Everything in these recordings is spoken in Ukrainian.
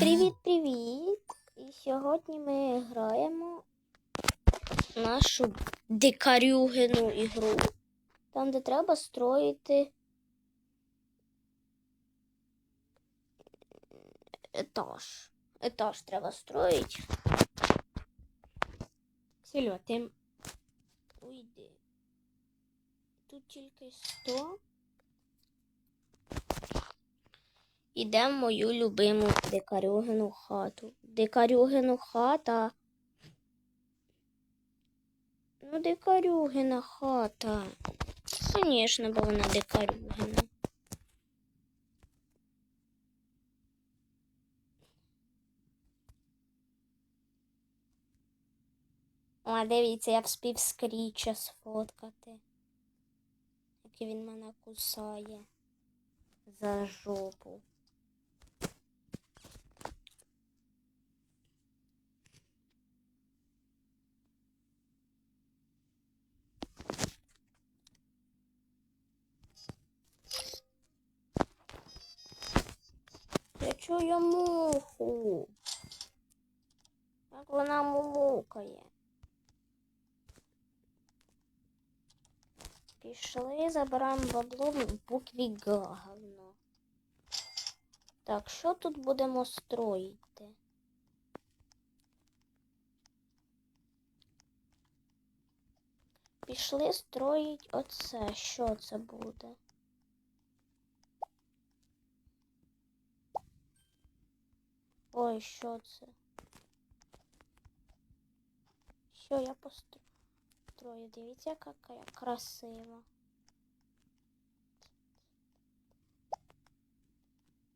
Привіт-привіт! І сьогодні ми граємо нашу дикарюгину ігру. Там, де треба строїти етаж. Етаж треба строїти. Сільва, ти уйди. Тут тільки 100. Ідемо в мою любиму дикарюгину хату. Дикарюгину хата. Ну, дикарюгина хата. Звісно, бо вона дикарюгина. О, дивіться, я вспів скріча сфоткати. Як він мене кусає за жопу. Я чую муху. Як вона мулукає. Пішли, забираємо бабло в букві Г говно. Так, що тут будемо строїти? Пішли строїть оце. Що це буде? Ой, що це? Що я построю? Дивіться, яка я красива.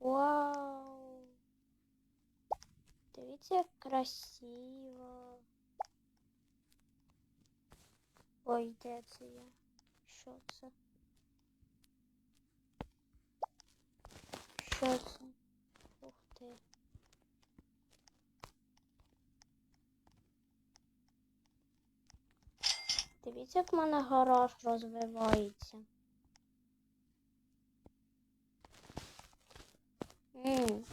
Вау! Дивіться, красиво. Ой, де це я? Що це? Що це? Дивіться, як в мене гараж розвивається. М.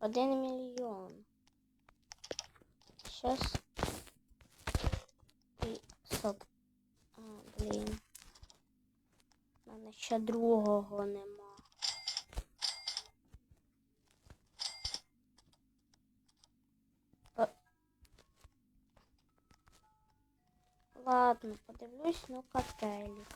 Один мільйон. Щас. І стоп. А, блін. У мене ще другого нема. Ладно, подивлюсь, ну котелік.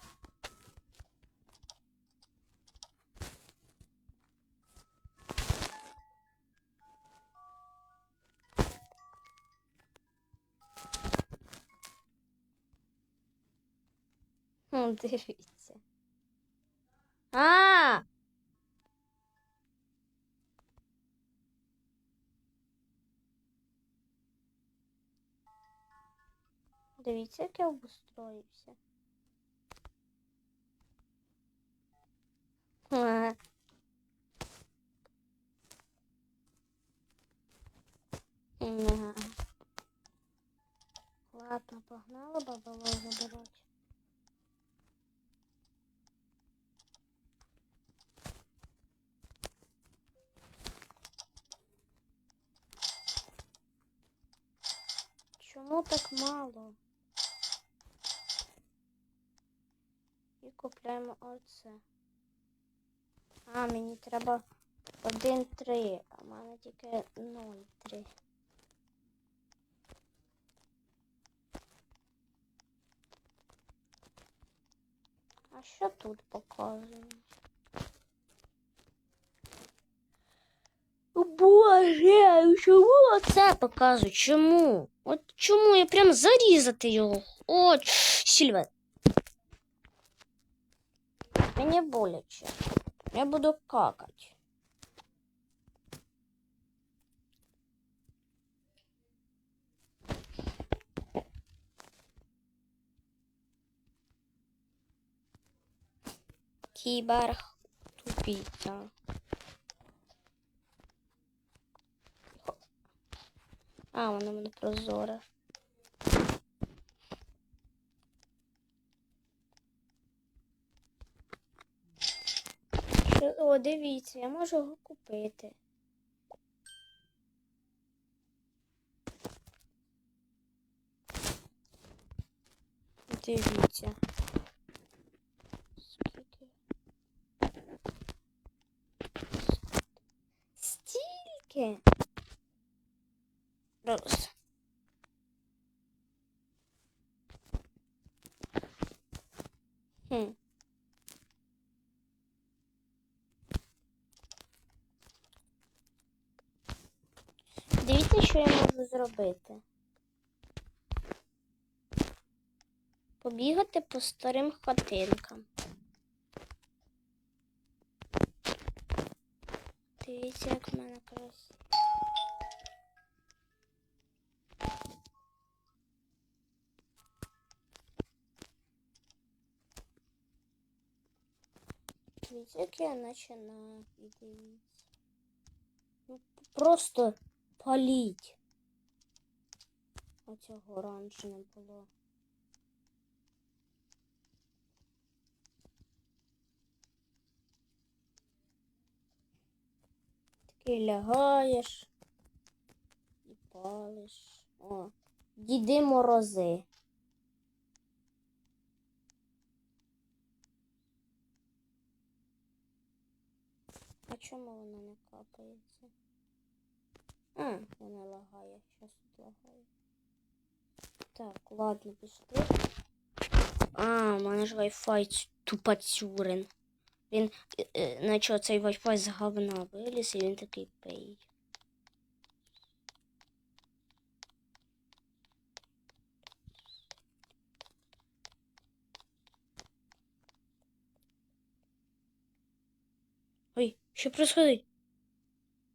Хм, дивіться. А! Дивіться, як я обустроївся. Ладно, погнали бабало забирати. Чому так мало? купляємо оце. А, мені треба 1-3, а в мене тільки 0-3. А що тут показує? О, Боже, чому це показує? Чому? От чому я прям зарізати його? От, Сільве. Мені боляче. Я буду какать. Кіберг тупіця. А, воно в мене прозоре. О, дивіться, я можу його купити. Дивіться. Скільки? Стільки. Раз. Хм. Дивіться, що я можу зробити. Побігати по старим хатинкам. Дивіться, як в мене красиво. Дивіться, як я починаю. Дивіться. Ну, просто паліть. Оцього раніше не було. Такий лягаєш і палиш. О, діди морози. А чому вона не капається? А, вона лагає. Щас тут лагає. Так, ладно, пішли. А, у мене ж Wi-Fi тупацюрин. Він, е, е, наче цей Wi-Fi з говна виліз, і він такий пей. Ой, що происходить?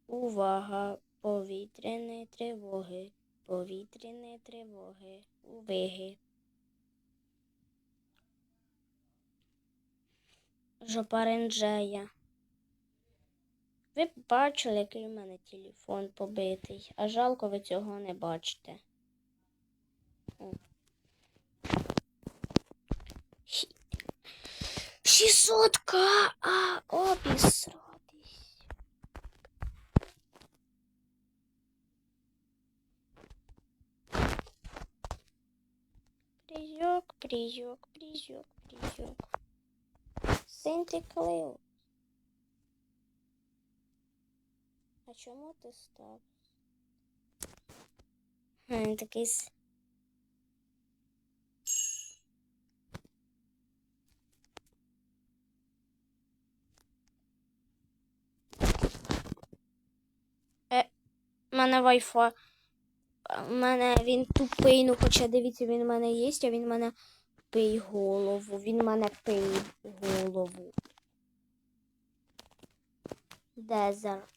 Увага! Повітряні тривоги. Повітряні тривоги. Увиги. Жопаренджея. Ви бачили, який у мене телефон побитий, а жалко ви цього не бачите. О. 600к! А, обісратись. Призьок, призьок, призьок, призьок. Синти клею. А чому ти став? Хм, такий. Е, мене вайфа. У мене він тупий, ну хоча дивіться, він в мене є, а він в мене пий голову. Він в мене пий голову. Дезер.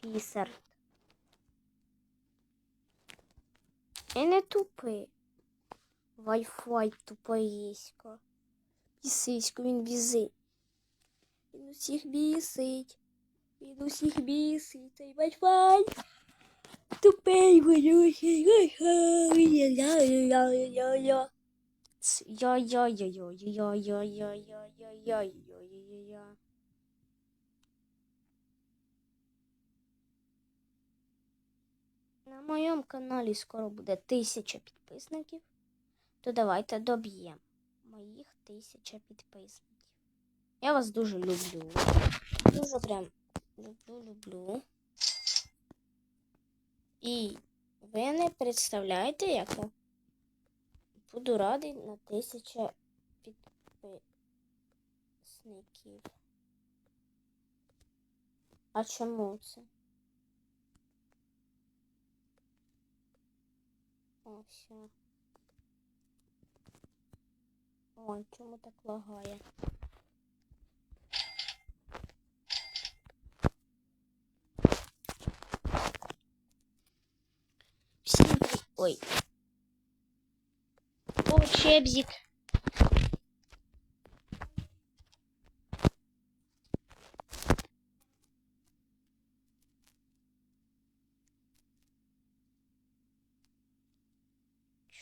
Пісер. І не тупий. Wi-Fi тупоїсько. Бісисько, він бізить. Він усіх бісить. Він усіх бісить. Цей Wi-Fi. Тупий вонючий. Ц- Я-я-я-я-я-я-я-я-я-я-я-я-я. На моєму каналі скоро буде тисяча підписників. То давайте доб'ємо моїх тисяча підписників. Я вас дуже люблю. Дуже прям люблю, люблю. І ви не представляєте, як я буду радий на тисяча підписників. А чому це? О, все. Ой, чому так лагає? такой. О, чебзик.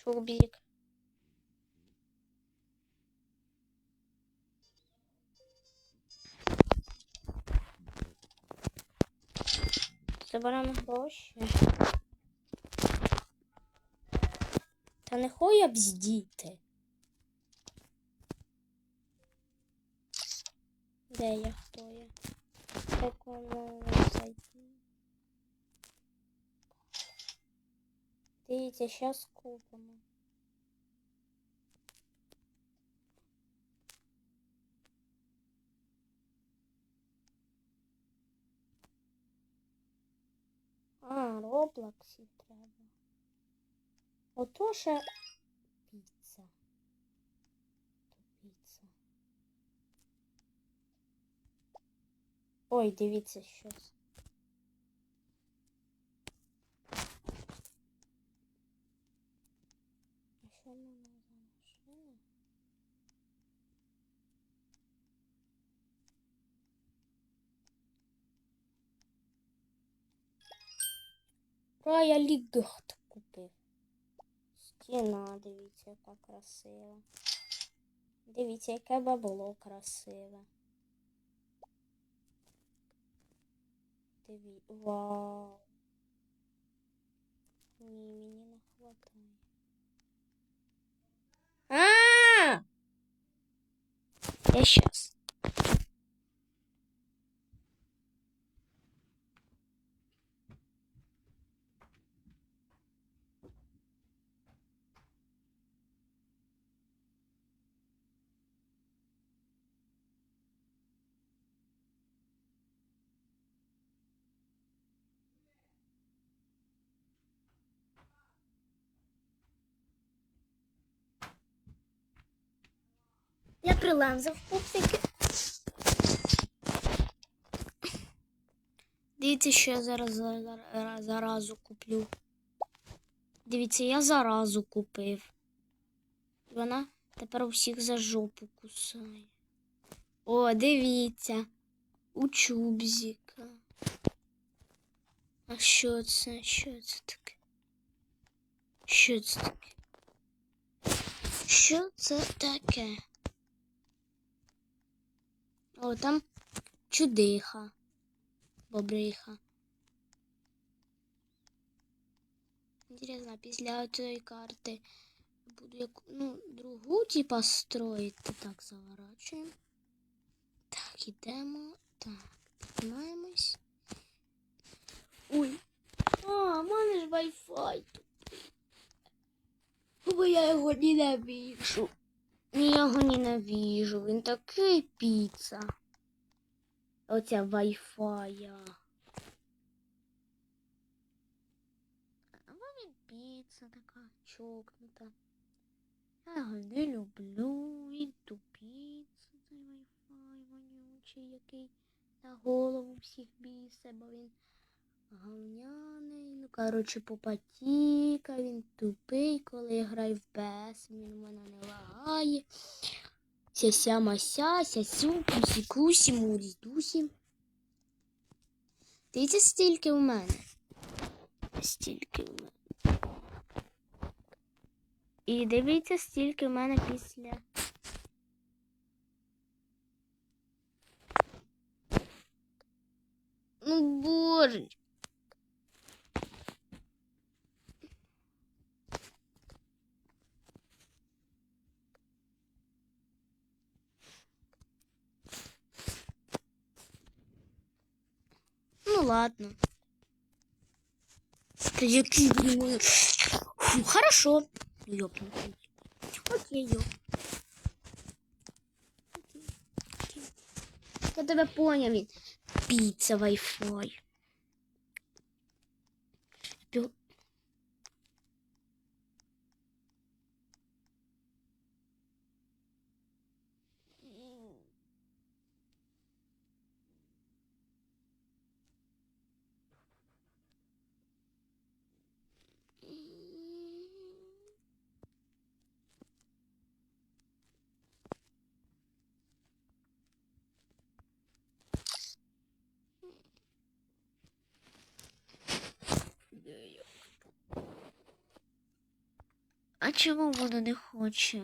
Чурбик. Собираем проще. Та не хой бздіти. Де я хто я? Як воно зайти? Дивіться, зараз купимо. А, Роблоксі. Ото ще піца. Піца. Ой, дивіться щось. Що в мене за. Стіна, дивіться, яка красива. Дивіться, яке бабло красиве. Диві... Вау. Ні, мені не хватає. А! Я щас. Я приланзав пупсики. Дивіться, що я зараз за- за- заразу куплю. Дивіться, я заразу купив. Вона тепер усіх за жопу кусає. О, дивіться. У чубзіка. А що це? Що це таке? Що це таке? Що це таке? О, там чудиха. Бобриха. Інтересно, після цієї карти буду як, ну, другу, типа, строїти. Так, заворачуємо. Так, ідемо. Так, піднімаємось. Ой. А, в мене ж Wi-Fi тупий. Бо я його ненавижу. Ні, я його ненавижу. Він такий піца. Оця Wi-Fi. А він піца така чокнута. Я його не люблю. Він тупіться, цей Wi-Fi вонючий, який на голову всіх бісе, бо він говняний. Ну, коротше, попатіка, він тупий, коли я граю в PS, він у мене не лагає. Ся-ся мася, ся-сю, кусі кусі, мурі дусі. Дивіться, стільки у мене. Стільки у мене. І дивіться, стільки у мене після. Ну, боже. Ладно. Фу, хорошо. Ёпнутый. Окей, ёп. Я тебе понял. Піца Wi-Fi. А чому вона не хоче?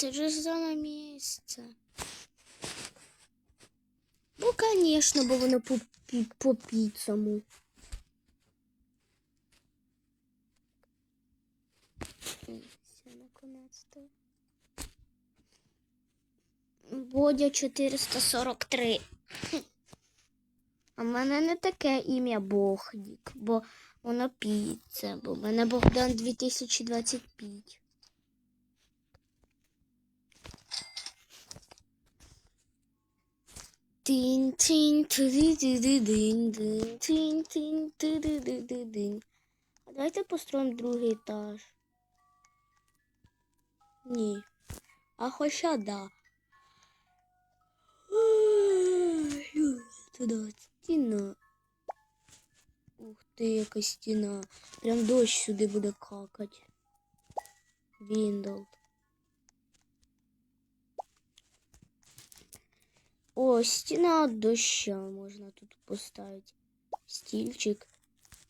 це ж саме місце. Ну, звісно, бо воно по, по піцому. Все, наконець-то. Бодя 443. Хм. А в мене не таке ім'я Богдік, бо воно піце, бо в мене Богдан 2025. Тин тин тин. А давайте построїмо другий етаж. Ні. А хоча да. Туди стіна. Ух ти, яка стіна. Прям дощ сюди буде какать. Віндол. О, стіна від доща можна тут поставити. Стільчик.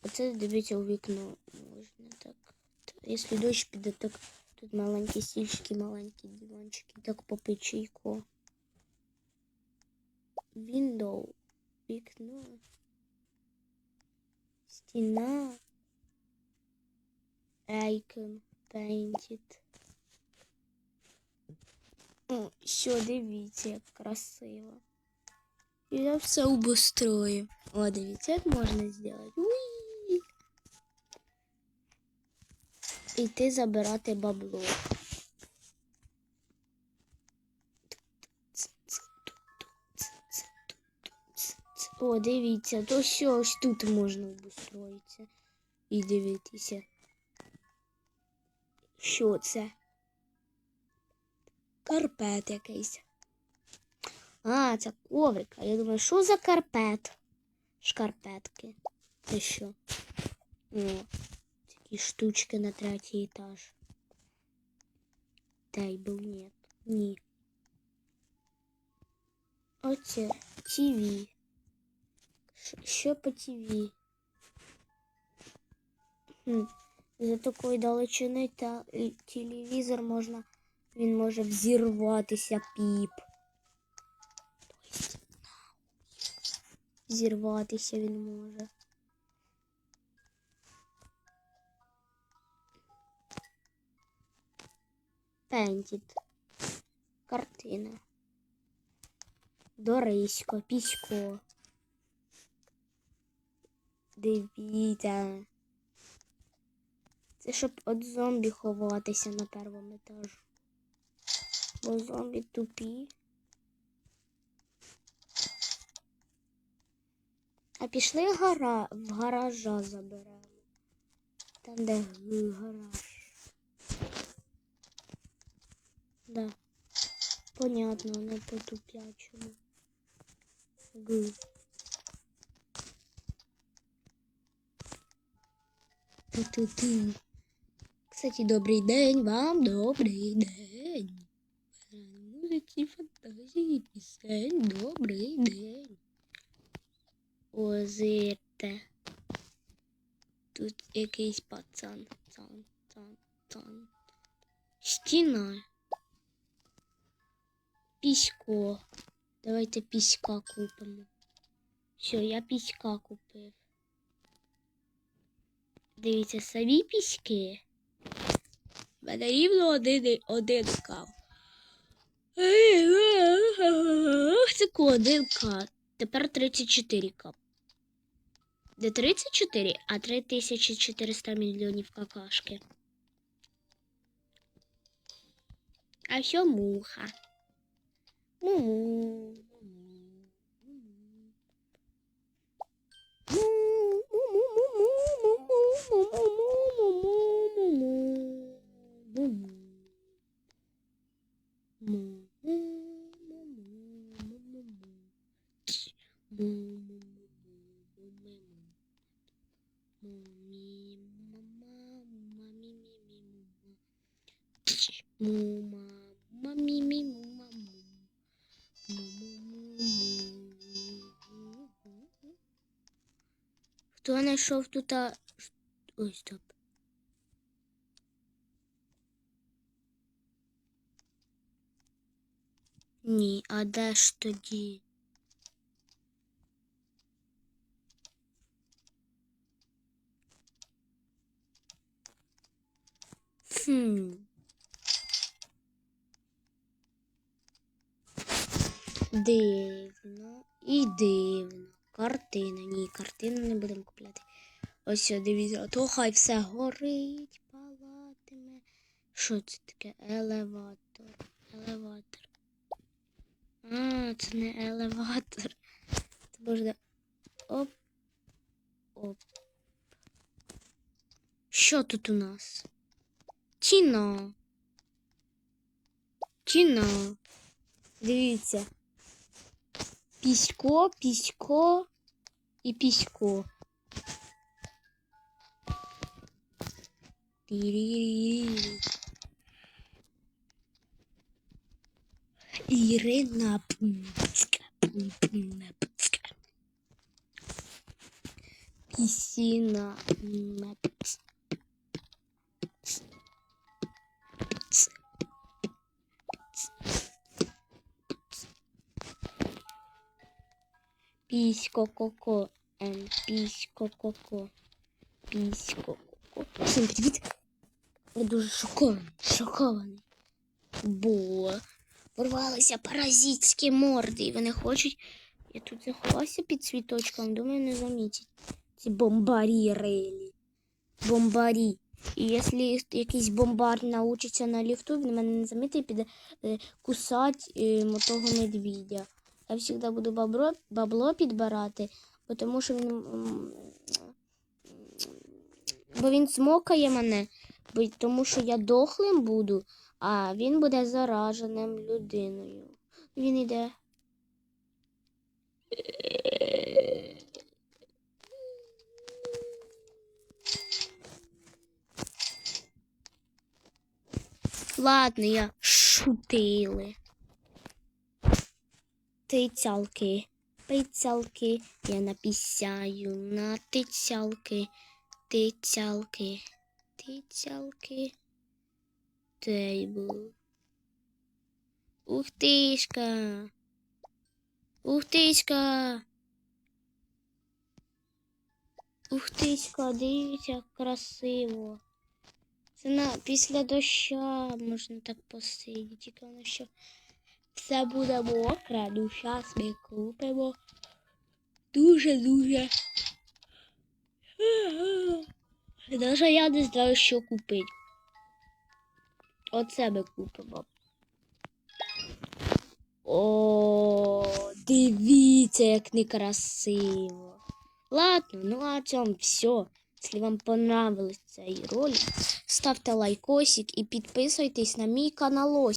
А це дивіться у вікно. Можна так. Та Якщо дощ піде, так тут маленькі стільчики, маленькі диванчики. Так по печійку. Window. Вікно. Стіна. Icon. Painted. О, що, дивіться, як красиво. І я все обустрою. О, дивіться, як можна зробити. Уї! Іти забирати бабло. Дивіться, то що ось тут можна обустроїтися. І дивитися. Що це? Карпет якийсь. А, це коврик. А я думаю, що за карпет? Шкарпетки. Це що? О, такі штучки на третій етаж. Тейбл нет. Ні. Оце ТВ. Що по ТВ? Хм. За такої далечини та телевізор можна. Він може взірватися піп. Зірватися він може. Пентід. Картина. Дорисько, пісько. Дивіться. Це щоб від зомбі ховатися на першому етажі. Бо зомбі тупі. А пішли гара... в гаража заберемо. Там, де гараж. Да. Понятно, не по тупячому. Кстати, добрий день вам, добрий день. Музиці, фантазії, пісень, добрий день. Озирте. Тут якийсь пацан. Цан, цан, цан. Стіна. Пісько. Давайте піська купимо. Все, я піська купив. Дивіться, самі піськи. В Мене рівно один, один кав. Це один к. Тепер 34 к. Не 34, а 3400 мільйонів какашки. А що муха? Му. Хто знайшов тут? Ой, стоп. Ні, а де ж тоді? Хм. Дивно і дивно. Картина. Ні, картину не будемо купляти. Ось дивіться, то хай все горить, палатиме. Що це таке? Елеватор. Елеватор. А, це не елеватор. Це буде. Оп. Оп. Що тут у нас? Кіно. Кіно. Дивіться. Пісько, пісько і пісько. Ірина Пнцька, Пнцька. Пісіна Пнц. Пісько коко, ем, пісько коко, пісько коко. Всім! Я дуже шокований, шокований. Бо порвалися паразитські морди, і вони хочуть. Я тут заховався під цвіточком, думаю, не замітять. Ці бомбарі релі. Бомбарі. І якщо якийсь бомбар научиться на ліфту, він мене не замітить і піде е, кусати е, мотого медвідя. Я завжди буду бабло, бабло підбирати, тому що він. Бо він смокає мене, тому що я дохлим буду, а він буде зараженим людиною. Він іде. Ладно, я шутили. Тицялки, пицялки, я напісяю на тицялки, тицялки, тицялки, тейбл. Ух тишка. Ух тишка. Ух тишка, дивіться, як красиво. Це на після доща можна так посидіти, тільки воно що все буде мокре, ну зараз ми купимо. Дуже-дуже. Даже я не знаю, що купити. Оце ми купимо. О, дивіться, як некрасиво. Ладно, ну а цьому все. Якщо вам понравилось цей ролик, ставте лайкосик і підписуйтесь на мій канал.